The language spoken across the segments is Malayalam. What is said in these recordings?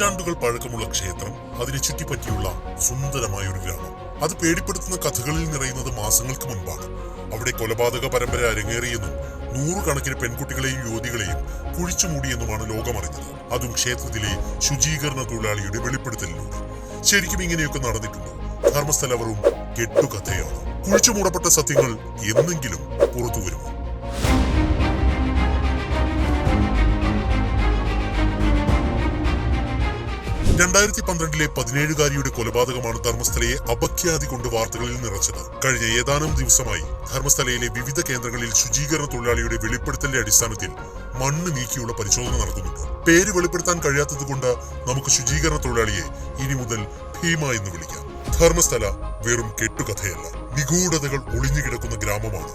നൂറ്റാണ്ടുകൾ പഴക്കമുള്ള ക്ഷേത്രം അതിനെ ചുറ്റിപ്പറ്റിയുള്ള സുന്ദരമായ ഒരു ഗ്രാമം. അത് പേടിപ്പെടുത്തുന്ന കഥകളിൽ നിറയുന്നത് മാസങ്ങൾക്ക് മുൻപാണ്. അവിടെ കൊലപാതക പരമ്പര അരങ്ങേറിയെന്നും നൂറുകണക്കിന് പെൺകുട്ടികളെയും യുവതികളെയും കുഴിച്ചുമൂടിയെന്നുമാണ് ലോകമറിഞ്ഞത്. അതും ക്ഷേത്രത്തിലെ ശുചീകരണ തൊഴിലാളിയുടെ വെളിപ്പെടുത്തലിലൂടെ. ശരിക്കും ഇങ്ങനെയൊക്കെ നടന്നിട്ടുണ്ടോ? ധർമ്മസ്ഥലവറും കെട്ടുകഥയാണ് കെട്ടുകഥയാണ് കുഴിച്ചുമൂടപ്പെട്ട സത്യങ്ങൾ എന്നെങ്കിലും പുറത്തു വരുമോ രണ്ടായിരത്തി പന്ത്രണ്ടിലെ പതിനേഴുകാരിയുടെ കൊലപാതകമാണ് ധർമ്മസ്ഥലയെ അപഖ്യാതി കൊണ്ട് വാർത്തകളിൽ നിറച്ചത്. കഴിഞ്ഞ ഏതാനും ദിവസമായി ധർമ്മസ്ഥലയിലെ വിവിധ കേന്ദ്രങ്ങളിൽ ശുചീകരണ തൊഴിലാളിയുടെ വെളിപ്പെടുത്തലിന്റെ അടിസ്ഥാനത്തിൽ മണ്ണ് നീക്കിയുള്ള പരിശോധന നടത്തുന്നുണ്ട്. പേര് വെളിപ്പെടുത്താൻ കഴിയാത്തതുകൊണ്ട് നമുക്ക് ശുചീകരണ തൊഴിലാളിയെ ഇനി മുതൽ ഭീമ എന്ന് വിളിക്കാം. ധർമ്മസ്ഥല വെറും കെട്ടുകഥയല്ല നിഗൂഢതകൾ ഒളിഞ്ഞുകിടക്കുന്ന ഗ്രാമമാണ്.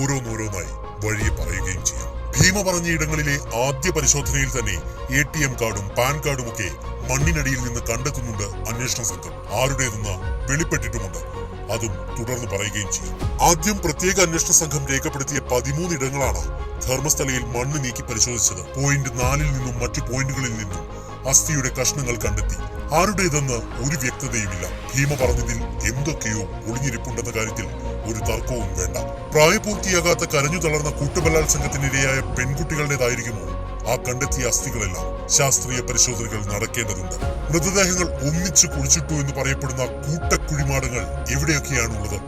ഓരോന്നോരോന്നായി വഴിയെ പറയുകയും ചെയ്യും. ഭീമ പറഞ്ഞ ഇടങ്ങളിലെ ആദ്യ പരിശോധനയിൽ തന്നെ എ ടി എം കാർഡും പാൻ കാർഡും ഒക്കെ മണ്ണിനടിയിൽ നിന്ന് കണ്ടെത്തുന്നുണ്ട് അന്വേഷണ സംഘം. ആരുടേതെന്ന് വെളിപ്പെട്ടിട്ടുമുണ്ട്. അതും തുടർന്ന് പറയുകയും ചെയ്യും. ആദ്യം പ്രത്യേക അന്വേഷണ സംഘം രേഖപ്പെടുത്തിയ പതിമൂന്ന് ഇടങ്ങളാണ് ധർമ്മസ്ഥലയിൽ മണ്ണ് നീക്കി പരിശോധിച്ചത്. പോയിന്റ് നാലിൽ നിന്നും മറ്റു പോയിന്റുകളിൽ നിന്നും അസ്ഥിയുടെ കഷ്ണങ്ങൾ കണ്ടെത്തി. ആരുടേതെന്ന് ഒരു വ്യക്തതയുമില്ല. ഭീമ പറഞ്ഞതിൽ എന്തൊക്കെയോ ഒളിഞ്ഞിരിപ്പുണ്ടെന്ന കാര്യത്തിൽ ഒരു തർക്കവും വേണ്ട. പ്രായപൂർത്തിയാകാത്ത കരഞ്ഞു തളർന്ന കൂട്ടുബലാത്സംഗത്തിനിരയായ പെൺകുട്ടികളുടേതായിരിക്കുമോ? ആ കണ്ടെത്തിയ അസ്ഥികളെല്ലാം ശാസ്ത്രീയ പരിശോധനകൾ നടക്കേണ്ടതുണ്ട്. മൃതദേഹങ്ങൾ ഒന്നിച്ചു കുഴിച്ചിട്ടു എന്ന് പറയപ്പെടുന്ന കൂട്ടക്കുഴിമാടങ്ങൾ എവിടെയൊക്കെയാണുള്ളത്?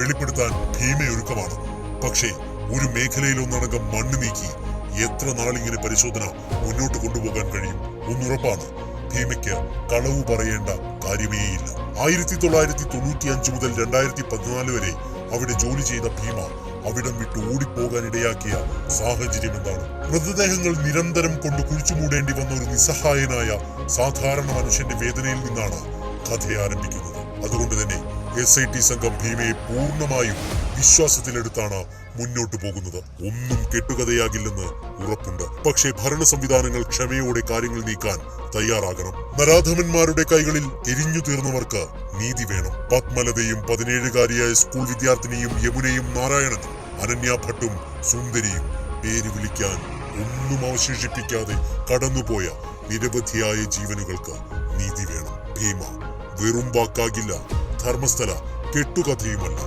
വെളിപ്പെടുത്താൻ ഭീമയൊരുക്കമാണ്. പക്ഷേ ഒരു മേഖലയിലൊന്നടങ്കം മണ്ണ് നീക്കി എത്ര നാളിങ്ങനെ പരിശോധന മുന്നോട്ട് കൊണ്ടുപോകാൻ കഴിയും? ഒന്നുറപ്പാണ്. ഭീമയ്ക്ക് കളവ് പറയേണ്ട കാര്യമേയില്ല. ആയിരത്തി തൊള്ളായിരത്തി തൊണ്ണൂറ്റി അഞ്ച് മുതൽ രണ്ടായിരത്തി പതിനാല് വരെ അവിടെ ജോലി ചെയ്ത ഭീമ അവിടം വിട്ട് ഓടിപ്പോകാൻ ഇടയാക്കിയ സാഹചര്യം എന്താണ് മൃതദേഹങ്ങൾ നിരന്തരം കൊണ്ട് കുഴിച്ചുമൂടേണ്ടി വന്ന ഒരു നിസ്സഹായനായ സാധാരണ മനുഷ്യന്റെ വേദനയിൽ നിന്നാണ് കഥ ആരംഭിക്കുന്നത് അതുകൊണ്ട് തന്നെ എസ് ഐ ടി സംഘം ഭീമയെ പൂർണമായും വിശ്വാസത്തിലെടുത്താണ് മുന്നോട്ടു പോകുന്നത്. ഒന്നും കെട്ടുകഥയാകില്ലെന്ന് ഉറപ്പുണ്ട്. പക്ഷേ ഭരണ സംവിധാനങ്ങൾ ക്ഷമയോടെ കാര്യങ്ങൾ നീക്കാൻ തയ്യാറാകണം. നരാധമന്മാരുടെ കൈകളിൽ എരിഞ്ഞു തീർന്നവർക്ക് നീതി വേണം. പത്മലതയും പതിനേഴുകാരിയായ സ്കൂൾ വിദ്യാർത്ഥിനിയും യമുനയും നാരായണനും അനന്യ ഭട്ടും സുന്ദരിയും പേര് വിളിക്കാൻ ഒന്നും അവശേഷിപ്പിക്കാതെ കടന്നുപോയ നിരവധിയായ ജീവനുകൾക്ക് നീതി വേണം. ഭീമ വെറും വാക്കാകില്ല. ധർമ്മസ്ഥല കെട്ടുകഥയുമല്ല.